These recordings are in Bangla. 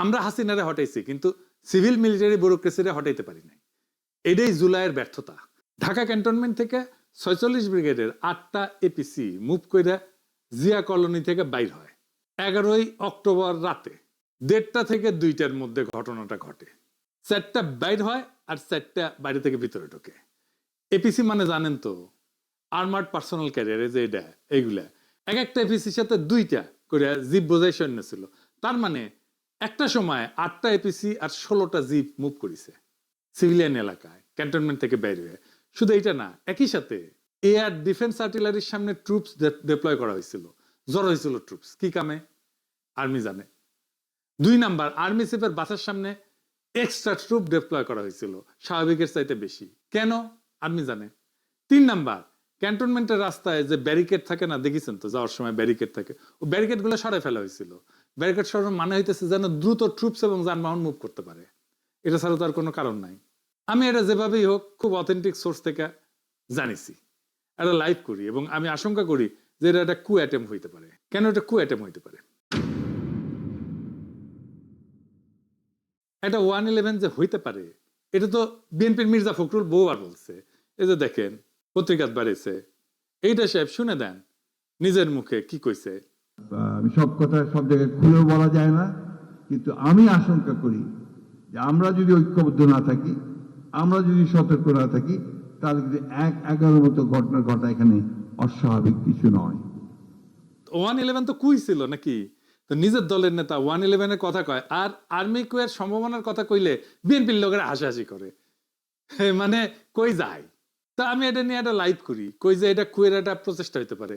আমরা হাসিনারে হটাইছি, কিন্তু সিভিল মিলিটারি ব্যুরোক্রেসিরে হটাইতে পারি নাই। এটাই জুলাইয়ের ব্যর্থতা। ঢাকা ক্যান্টনমেন্ট থেকে ছয়চল্লিশ ব্রিগেডের আটটা এপিসি মুভ করে জিয়া কলোনি থেকে বাইর হয়। এগারোই অক্টোবর রাতে দেড়টা থেকে দুইটার মধ্যে ঘটনাটা ঘটে। চারটা বাইর হয় আর চারটা বাইরে থেকে ভিতরে ঢোকে। এপিসি মানে জানেন তো আর্মার্ড পার্সোনাল ক্যারিয়ারে যে এটা এইগুলা এক একটা এপিসির সাথে দুইটা করে জীব বোঝাই সৈন্য ছিল। তার মানে একটা সময় আটটা এপিসি আর ষোলোটা জিপ মুভ করেছে সিভিলিয়ান এলাকায় ক্যান্টনমেন্ট থেকে বের হয়ে। শুধু এটা না, একই সাথে এয়ার ডিফেন্স আর্টিলারির সামনে ট্রুপস ডিপ্লয় করা হয়েছিল। জড়ো হয়েছিল ট্রুপস কি কামে? আর্মি জানে। দুই নাম্বার আর্মি চিফের বাসার সামনে এক্সট্রা ট্রুপ ডিপ্লয় করা হয়েছিল, স্বাভাবিকের চাইতে বেশি। কেন? আর্মি জানে। তিন নাম্বার ক্যান্টনমেন্টের রাস্তায় যে ব্যারিকেড থাকে না, দেখেছেন তো? যাওয়ার সময় ব্যারিকেড থাকে। ও ব্যারিকেডগুলো সরাই ফেলা হয়েছিল। ব্যারিকেড সরানোর মানে হইতেছে যেন দ্রুত ট্রুপস এবং যানবাহন মুভ করতে পারে। এটা ছাড়া তো আর কোনো কারণ নাই। আমি এটা যেভাবেই হোক, খুব অথেন্টিক সোর্স থেকে জানিছি। এটা লাইভ করি এবং আমি আশঙ্কা করি যে এটা একটা কু অ্যাটেম্প হইতে পারে। কেন এটা কু অ্যাটেম্প হইতে পারে? এটা ওয়ান ইলেভেন যে হইতে পারে, এটা তো বিএনপির মির্জা ফখরুল বহুবার বলছে। এই যে দেখেন, পত্রিকাত বাড়িছে এইটা সাহেব শুনে দেন, নিজের মুখে কি কইছে? সব কথা সব জায়গায় খুলেও বলা যায় না, কিন্তু আমি আশঙ্কা করি যে আমরা যদি ঐক্যবদ্ধ না থাকি, আমরা যদি সতর্ক না থাকি, তাহলে কিন্তু এক এগারোর মতো ঘটনা ঘটা এখানে অস্বাভাবিক কিছু নয়। ওয়ান ইলেভেন তো কুই ছিল নাকি? তো নিজের দলের নেতা ওয়ান ইলেভেনের কথা কয়, আর আর্মি কুয়ের সম্ভাবনার কথা কইলে বিএনপির লোকেরা হাসাহাসি করে। মানে কই যায়? তা আমি এটা নিয়ে একটা লাইভ করি, কই যে এটা কুয়ের একটা প্রচেষ্টা হইতে পারে।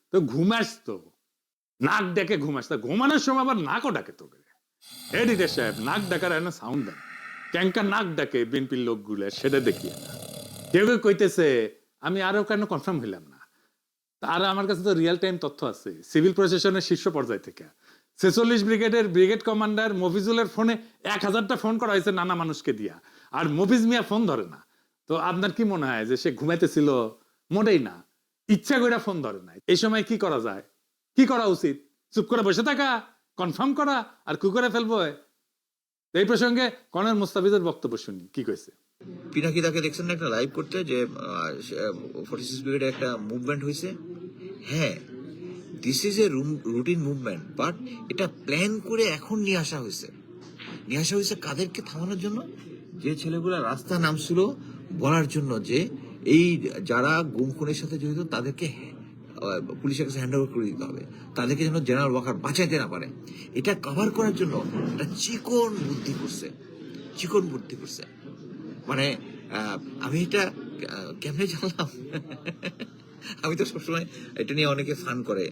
তো ঘুমাস তো নাক ডেকে ঘুমাস তা ঘুমানোর সময় আবার নাকও ডাকে তোকে। এডিটার সাহেব, নাক ডাকার একটা সাউন্ড দেন। ক্যাঙ্কা নাক ডাকে বিএনপির লোকগুলো, সেটা দেখিয়ে না। কেউ কেউ কইতেছে, আমি আরও কেন কনফার্ম হইলাম না? আর আমার কাছে তো রিয়েল টাইম তথ্য আছে। সিভিল প্রশাসনের শীর্ষ পর্যায় থেকে। ছেচল্লিশ ব্রিগেডের ব্রিগেড কমান্ডার মফিজুলের ফোনে এক হাজারটা ফোন করা হয়েছে নানা মানুষকে দিয়া। আর মফিজ মিয়া ফোন ধরে না। তো আপনার কি মনে হয় যে সে ঘুমাইতেছিল? মোটেই না। ইচ্ছা করে ফোন ধরে নাই। এই সময় কি করা যায়? কি করা উচিত? চুপ করে বসে থাকা কনফার্ম করা আর কু করে ফেলব এই প্রসঙ্গে কর্নেল মুস্তাফিজের বক্তব্য শুনি, কি কইছে? পিনাকিদাকে দেখছেন না একটা লাইভ করতে, যে ফোর্টি সিক্স ব্রিগেডে একটা মুভমেন্ট হয়েছে হ্যাঁ this is a routine movement but এটা প্ল্যান করে এখন নিয়ে আসা হয়েছে নিয়ে আসা হয়েছে কাদেরকে থামানোর জন্য? যে ছেলেগুলা রাস্তা নামছিল বলার জন্য যে এই যারা গুম খুনের সাথে জড়িত, তাদেরকে পুলিশের কাছে হ্যান্ড করে দিতে হবে। তাদেরকে যেন জেনারেল ওয়াকার বাঁচাইতে না পারে। এটা কভার করার জন্য একটা চিকন বুদ্ধি করছে। চিকন বুদ্ধি করছে। মানে আমি এটা কেমনে জানলাম? আমি তো সবসময় এটা নিয়ে অনেকে ফান করে।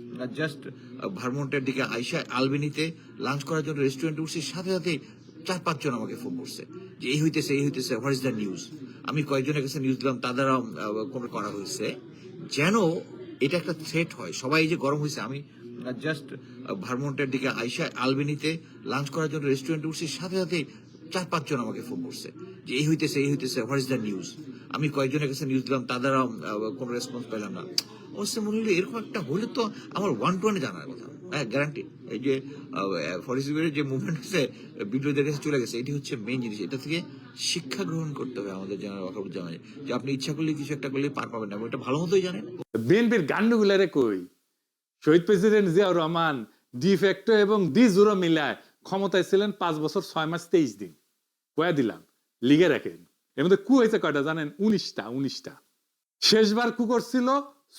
জাস্ট ভারমন্টের দিকে আইসা আলবেনিতে লাঞ্চ করার জন্য রেস্টুরেন্টে উঠছি, সাথে সাথে চার পাঁচজন আমাকে ফোন করছে যে, এই হইতেছে এই হইতেছে হোয়াট ইজ দ্য নিউজ আমি কয়েকজনের কাছে নিউজ দিলাম, তাদেরও কোনো করা হয়েছে। যেন এটা একটা থ্রেট হয়, সবাই যে গরম হয়েছে আমি জাস্ট ভারমন্টের দিকে আইসা আলবেনিতে লাঞ্চ করার জন্য রেস্টুরেন্টে উঠছি, সাথে সাথে চার, পাঁচজন আমাকে ফোন করছে যে, এই হইতেছে এই হইতেছে হোয়াট ইজ দ্য নিউজ আমি কয়েকজনের কাছে নিউজ দিলাম, তাদেরও কোনো রেসপন্স পেলাম না। অবশ্য মনে হলো এরকম একটা হলে তো আমার ওয়ান টু ওয়ানে জানার কথা। হ্যাঁ গ্যারান্টি এই যে ফরেস্টের যে মুভমেন্ট হচ্ছে বিদ্রোহীদের কাছে চলে গেছে, এটি হচ্ছে মেইন জিনিস। এটা থেকে শিক্ষা গ্রহণ করতে হবে আমাদের জেনারেল ওয়াকারুজ্জামানের যে আপনি ইচ্ছা করলে কিছু একটা করলে পার পাবেন না এটা ভালো মতোই জানেন। বিএনপির গান্ডুগুলারে কই? শহীদ president Ziaur Rahman de facto এবং ডি জুরো মিলায় ক্ষমতায় ছিলেন পাঁচ বছর ছয় মাস, তেইশ দিন। কয়া দিলাম, লিগে রাখেন। এর মধ্যে কু হয়েছে কয়টা জানেন? উনিশটা উনিশটা। শেষবার কু করছিল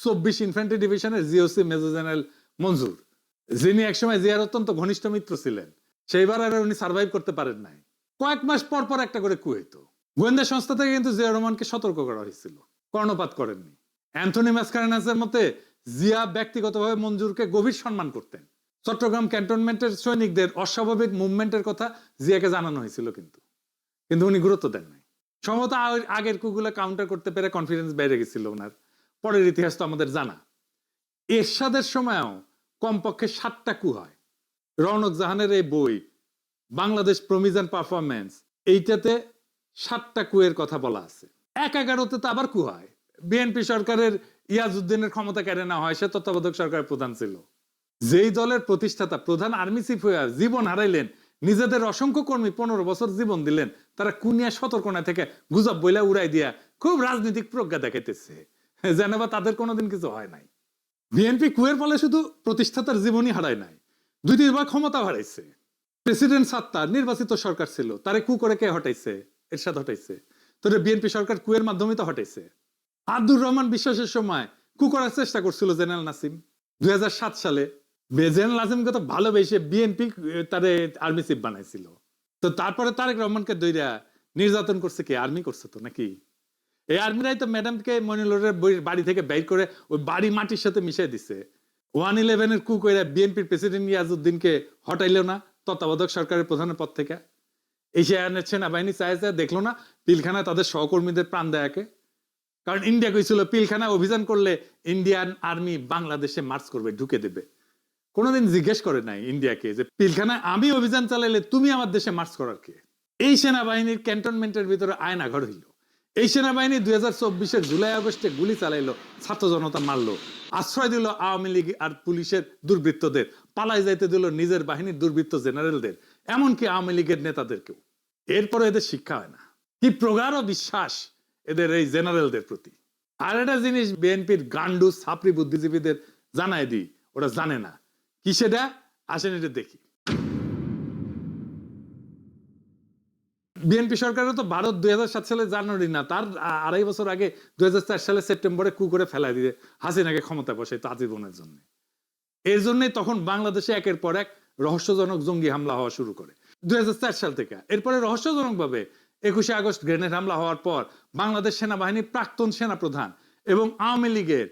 চব্বিশ ইনফ্যান্ট্রি ডিভিশনের জিওসি মেজর জেনারেল মঞ্জুর, যিনি একসময় জিয়ার অত্যন্ত ঘনিষ্ঠ মিত্র ছিলেন। সেইবার আর উনি সার্ভাইভ করতে পারেন নাই। কয়েক মাস পর পর একটা করে কু হইতো। গোয়েন্দা সংস্থা থেকে কিন্তু জিয়া রহমানকে সতর্ক করা হয়েছিল। কর্ণপাত করেননি। অ্যান্থনি ম্যাসকারেনাসের মতে, জিয়া ব্যক্তিগতভাবে মঞ্জুরকে গভীর সম্মান করতেন। চট্টগ্রাম ক্যান্টনমেন্টের সৈনিকদের অস্বাভাবিক মুভমেন্টের কথা জিয়াকে জানানো হয়েছিল কিন্তু। কিন্তু উনি গুরুত্ব দেন নাই। সম্ভবত আগের কুগুলো কাউন্টার করতে পেরে কনফিডেন্স বেড়ে গেছিল ওনার। পরের ইতিহাস তো আমাদের জানা। এরশাদের সময়ও কমপক্ষে সাতটা কু হয়। রৌনক জাহানের এই বই, বাংলাদেশ প্রমিজান পারফরমেন্স এইটাতে সাতটা কুয়ের কথা বলা আছে। এক এগারোতে তো আবার কু হয়। বিএনপি সরকারের ইয়াজউদ্দিনের ক্ষমতা কেড়ে নেওয়া হয়, সে তত্ত্বাবধায়ক সরকারের প্রধান ছিল। যেই দলের প্রতিষ্ঠাতা, প্রধান আর্মি চিফ হয়ে জীবন হারাইলেন নিজেদের অসংখ্য কর্মী পনেরো বছর জীবন দিলেন, তারা কুনিয়া সতর্কনা থেকে গুজব বইলা উড়াই দিয়া খুব রাজনৈতিক প্রজ্ঞা দেখাইতেছে। যেন বা তাদের কোনোদিন কিছু হয় নাই। বিএনপি কুয়ের ফলে শুধু প্রতিষ্ঠাতার জীবনই হারায় নাই দুই তিনবার ক্ষমতা হারাইছে। প্রেসিডেন্ট সাত্তার নির্বাচিত সরকার ছিল, তারে কু করে কে হটাইছে? এরশাদ হটাইছে। তোরে বিএনপি সরকার কুয়ের মাধ্যমে তো হটাইছে। আব্দুর রহমান বিশ্বাসের সময় কু করার চেষ্টা করছিল জেনারেল নাসিম। দুই হাজার সাত সালে বে- জেনারেল নাসিমকে তো ভালোবেসে বিএনপি তারে আর্মি চিফ বানাইছিল। তো তারপরে তারেক রহমানকে দইরা নির্যাতন করছে কি? আর্মি করছে তো নাকি? এই আর্মিরাই তো ম্যাডামকে মনিলরের বাড়ি থেকে বের করে ওই বাড়ি মাটির সাথে মিশিয়ে দিছে। ওয়ান ইলেভেনের কু কইরা বিএনপির প্রেসিডেন্ট ইয়াজউদ্দিনকে হটাইলো না, তত্ত্বাবধায়ক সরকারের প্রধানের পদ থেকে। আনের সেনাবাহিনী চাইছে দেখল না পিলখানা তাদের সহকর্মীদের প্রাণ দেয়াকে। কারণ ইন্ডিয়া কইছিল পিলখানা অভিযান করলে ইন্ডিয়ান আর্মি বাংলাদেশে মার্চ করবে, ঢুকে দেবে। কোনোদিন জিজ্ঞেস করে নাই ইন্ডিয়াকে যে, পিলখানায় আমি অভিযান চালাইলে তুমি আমার দেশে মার্চ করার কে? এই সেনাবাহিনীর ক্যান্টনমেন্টের ভিতরে আয়না ঘর হইল। এই সেনাবাহিনী দুই হাজার চব্বিশের জুলাই আগস্টে গুলি চালাইলো, ছাত্র জনতা মারলো, আশ্রয় দিল আওয়ামী লীগ আর পুলিশের দুর্বৃত্তদের, পালাই যাইতে দিল নিজের বাহিনীর দুর্বৃত্ত জেনারেলদের, এমনকি আওয়ামী লীগের নেতাদেরকেও। এরপরে এদের শিক্ষা হয় না। কি প্রগাঢ় বিশ্বাস এদের এই জেনারেলদের প্রতি। আর একটা জিনিস বিএনপির গান্ডু ছাপড়ি বুদ্ধিজীবীদের জানায় দিই, ওরা জানে না। কি সেটা? আসেন এটা দেখি। বিএনপি সরকারও তো ভারত দুই সাত সালে জানুয়ারি না, তার আড়াই বছর আগে দুই সালে সেপ্টেম্বরে কু করে ফেলাই দিয়ে হাসিনাকে ক্ষমতা বসে আজীবনের জন্য। এর জন্যই তখন বাংলাদেশে একের পর এক রহস্যজনক জঙ্গি হামলা হওয়া শুরু করে। দুই হাজার চার সাল থেকে। এরপরে রহস্যজনকভাবে একুশে আগস্ট গ্রেনেড হামলা হওয়ার পর বাংলাদেশ সেনাবাহিনীর প্রাক্তন সেনাপ্রধান এবং আওয়ামী লীগের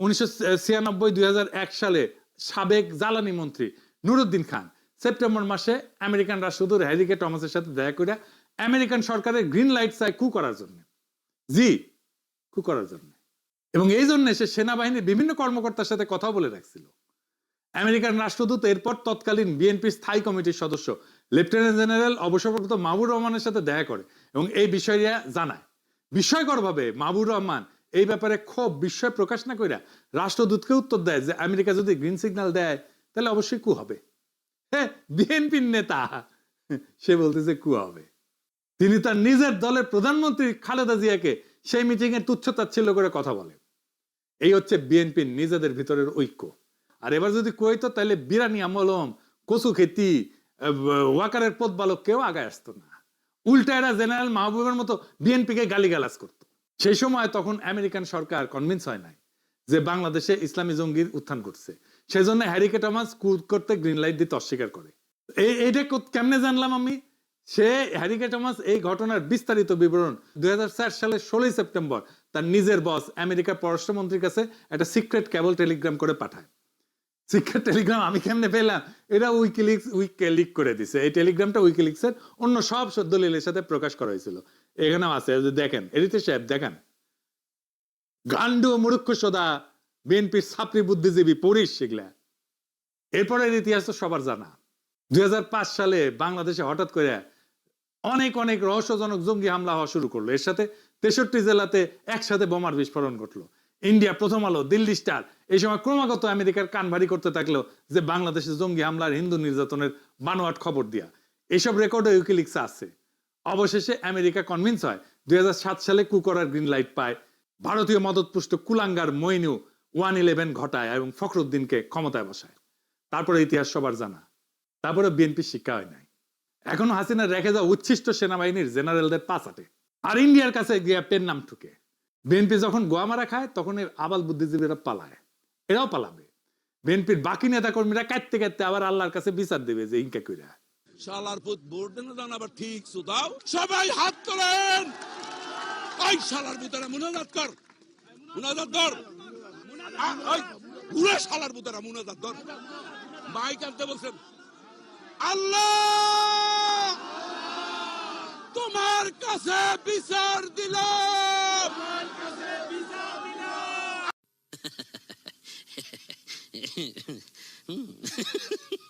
উনিশশো ছিয়ানব্বই দুই সালে সাবেক জ্বালানি মন্ত্রী নুরুদ্দিন খান। সেপ্টেম্বর মাসে আমেরিকান রাষ্ট্রদূত হ্যারিকে টমাসের সাথে দেখা করে আমেরিকান সরকারের গ্রিন লাইট চায় কু করার জন্য। জি, কু করার জন্য। এবং এই জন্য সে সেনাবাহিনীর বিভিন্ন কর্মকর্তার সাথে কথা বলে রাখছিল। আমেরিকান রাষ্ট্রদূত এরপর তৎকালীন বিএনপি স্থায়ী কমিটির সদস্য, লেফটেন্যান্ট জেনারেল অবসরপ্রাপ্ত মাহবুর রহমানের সাথে দেখা করে এবং এই বিষয়টা জানায়। বিস্ময়করভাবে মাহবুর রহমান এই ব্যাপারে ক্ষোভ, বিস্ময় প্রকাশ না কইরা রাষ্ট্রদূতকে উত্তর দেয় যে আমেরিকা যদি গ্রিন সিগন্যাল দেয়, তাহলে অবশ্যই কু হবে। হ্যাঁ বিএনপির নেতা, সে বলতেছে কু হবে। তিনি তার নিজের দলের প্রধানমন্ত্রী খালেদা জিয়াকে সেই মিটিং এ তুচ্ছতাচ্ছিল্য করে কথা বলে এই হচ্ছে বিএনপির নিজেদের ভিতরের ঐক্য। আর এবার যদি কইতো তাহলে বিরানি আমলম কচু খেতি ওয়াকারের পথ বালক কেউ আগায় আসতো না। উল্টা এরা জেনারেল মাহবুবের মতো বিএনপিকে গালিগালাজ করত। সেই সময় তখন আমেরিকান সরকার কনভিন্স হয় নাই যে বাংলাদেশে ইসলামী জঙ্গির উত্থান করছে সেজন্য হ্যারিকে টমাস কুদ করতে গ্রিন লাইট দিতে অস্বীকার করে। এই এইটা কেমনে জানলাম আমি? সে হ্যারিকে টমাস এই ঘটনার বিস্তারিত বিবরণ দুই সালের ষোলোই সেপ্টেম্বর তার নিজের বস আমেরিকার পররাষ্ট্রমন্ত্রীর কাছে একটা সিক্রেট কেবল টেলিগ্রাম করে পাঠায়। সিক্রেট টেলিগ্রাম আমি কেমনে পেলাম? এটা উইকিলিক্স উইকে লিক করে দিছে। এই টেলিগ্রামটা উইকিলিক্সের অন্য সব দলিলের সাথে প্রকাশ করা হয়েছিল। এখানেও আছে দেখেন এডিতে সাহেব, দেখেন। গান্ডু মূর্খ সদা বিএনপির ছাত্রী বুদ্ধিজীবী পড়িস সেগুলা। এরপরের ইতিহাস তো সবার জানা। দুই সালে বাংলাদেশে হঠাৎ করে অনেক অনেক রহস্যজনক জঙ্গি হামলা হওয়া শুরু করল। এর সাথে তেষট্টি জেলাতে একসাথে বোমার বিস্ফোরণ ঘটলো। ইন্ডিয়া প্রথম আলো, দিল্লি স্টার। এই সময় ক্রমাগত আমেরিকার কান ভারী করতে থাকল যে বাংলাদেশে জঙ্গি হামলার হিন্দু নির্যাতনের বানোয়াট খবর দিয়া। এইসব রেকর্ডে উইকিলিক্স আছে। অবশেষে আমেরিকা কনভিন্স হয়। দুই সালে কুকরার গ্রিন লাইট পায়। ভারতীয় মদতপুষ্ট কুলাঙ্গার মইনু ওয়ান ইলেভেন ঘটায় এবং ফখরুদ্দিনকে ক্ষমতায় বসায়। তারপরে ইতিহাস সবার জানা। তারপরে বিএনপি শিক্ষা হয় নাই। এখনও হাসিনা রেখে যাওয়া উচ্ছিষ্ট সেনাবাহিনীর জেনারেলদের পাশাটে আর ইন্ডিয়ার কাছে গিয়া পেন নাম ঠুকে। বিএনপি যখন গোয়া মারা খায়, তখন এর আবাল বুদ্ধিজীবীরা পালায়। এরাও পালাবে। বিএনপির বাকি নেতা কর্মীরা কাটতে কাটতে আবার আল্লাহর কাছে বিচার দেবে যে ইনকা কইরা। শালার পুত ভোট দেন দান আবার ঠিক সুদাও সবাই হাত তোলেন! ওই শালার পুতারা মুনাজাত কর। মুনাজাত কর। পুরো শালার পুতারা মুনাজাত কর। মাইক আনতে বলছেন, আল্লাহ, তোমার কাছে বিচার দিলাম।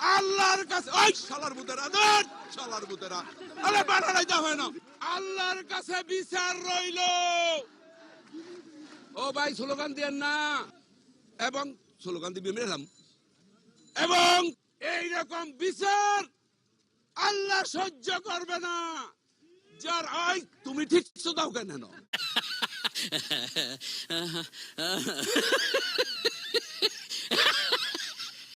আল্লাহর কাছে ওই শালার বুতেরা ধর! শালার বুতেরা আরে বানারাই দা হয় না আল্লাহর কাছে বিচার রইল। ও ভাই, স্লোগান দেন না। এবং স্লোগান দিবি মেলাম এবং এই রকম বিচার আল্লাহ সহ্য করবে না। যার ওই তুমি ঠিক দাও কেন?